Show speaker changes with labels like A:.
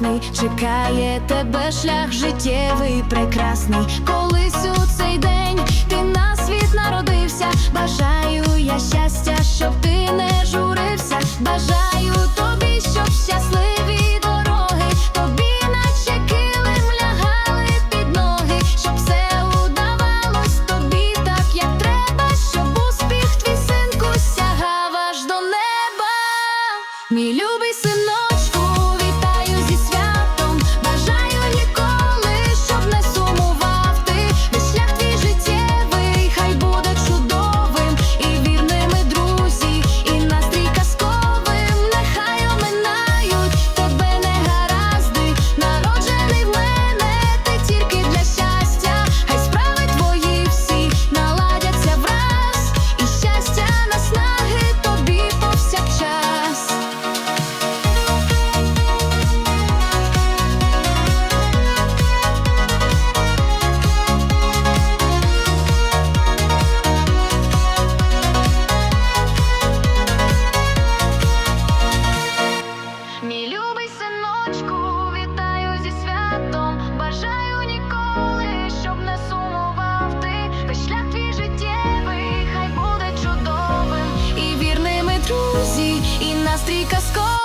A: ясний, чекає тебе шлях життєвий, прекрасний. Колись у цей день ти на світ народився. Бажаю я щастя, щоб ти не журився. Бажаю настрій казковий